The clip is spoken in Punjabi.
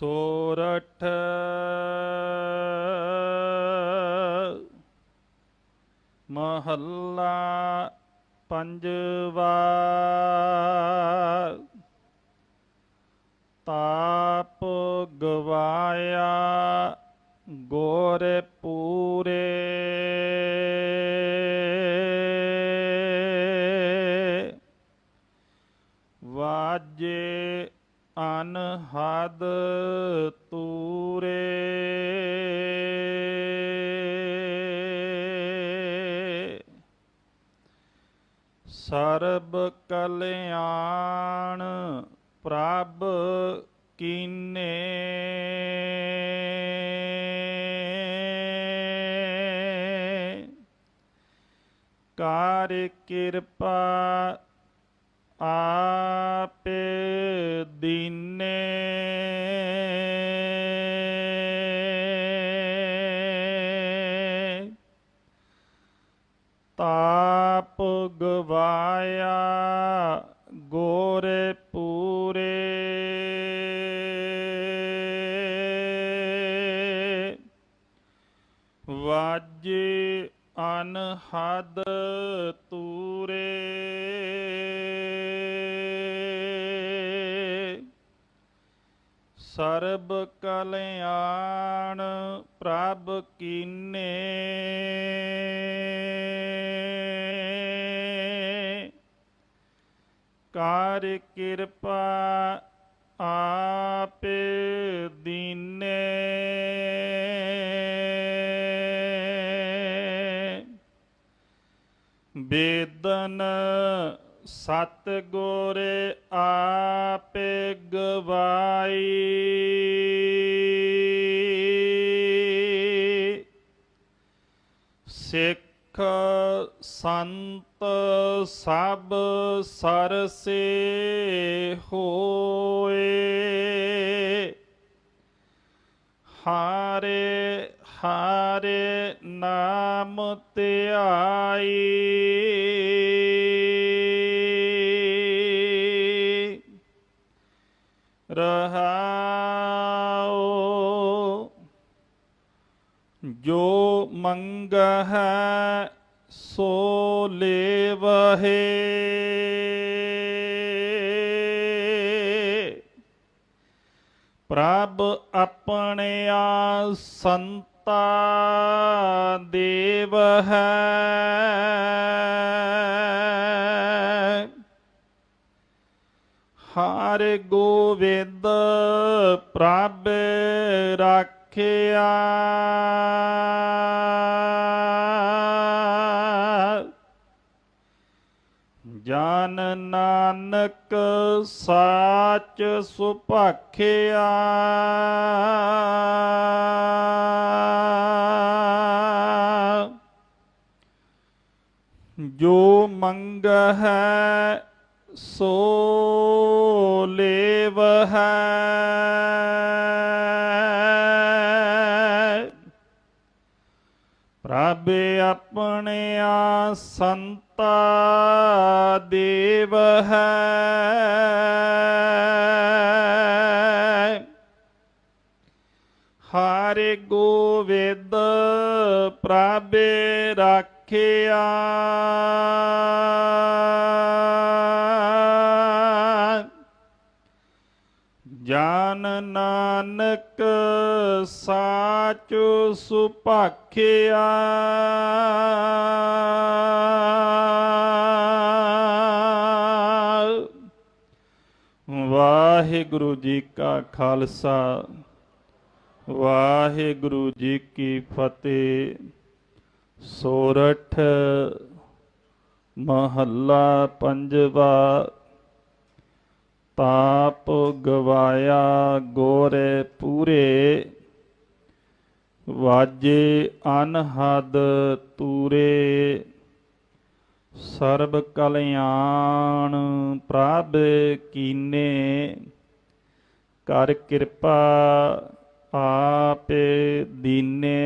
ਸੋਰਠ। ਮਹੱਲਾ ਪੰਜਵਾ। ਤਾਪ ਗਵਾਇਆ ਗੋਰੇ ਪੂਰੇ। ਵਾਜੇ ਅਨਹਦ ਸਰਬ ਕਲਿਆਣ ਪ੍ਰਭ ਕੀਨੇ। ਕਾਰ ਕਿਰਪਾ ਆਪੇ ਦੀਨੇ। ਤਾਪ ਗਵਾਇਆ ਗੋਰੇ ਪੂਰੇ। ਵਾਜੇ ਅਨਹਦ ਤੂਰੇ। ਸਰਬ ਕਲਿਆਣ ਪ੍ਰਭ ਕੀਨੇ। ਕਾਰ ਕਿਰਪਾ ਆਪੇ ਦੀਨੇ। ਬੇਦਨ ਸਤ ਗੁਰੇ ਆਪੇ ਗਵਾਈ। ਸਿੱਖ ਸੰਤ ਸਭ ਸਰਸੇ ਹੋਏ। ਹਾਰੇ ਹਾਰੇ ਨਾਮ ਧਿਆਈ ਰਹਾਉ ਜੋ ਮੰਗ ਹੈ ਸੋ ਲੇਵਹੇ। ਪ੍ਰਭ ਆਪਣਿਆ ਸੰਤਾ ਦੇਵ ਹੈ ਹਰ ਗੋਬਿੰਦ ਪ੍ਰਭ ਰਾਖਿਆ ਜਨ ਨਾਨਕ ਸਾਚ ਸੁਭਾਖਿਆ ਜੋ ਮੰਗ ਹੈ ਸੋ ਲੇਵ ਹੈ ਪ੍ਰਭ ਆਪਣਿਆ ਸੰਤਾ ਦੇਵ ਹੈ। ਹਰਿ ਗੋਵਿੰਦ ਪ੍ਰਭੇ ਰਾਖਿਆ। ਜਾਨ ਨਾਨਕ ਸਾਚ ਸੁਭਾਖਿਆ। ਵਾਹਿਗੁਰੂ ਜੀ ਕਾ ਖਾਲਸਾ, ਵਾਹਿਗੁਰੂ ਜੀ ਕੀ ਫਤਿਹ। ਸੋਰਠ ਮਹੱਲਾ ਪੰਜਵਾ ਤਾਪ ਗਵਾਇਆ ਗੋਰੇ ਪੂਰੇ। ਵਾਜੇ ਅਨਹਦ ਤੂਰੇ ਸਰਬ ਕਲਿਆਣ ਪ੍ਰਭ ਕੀਨੇ ਕਰ ਕਿਰਪਾ ਆਪੇ ਦੀਨੇ।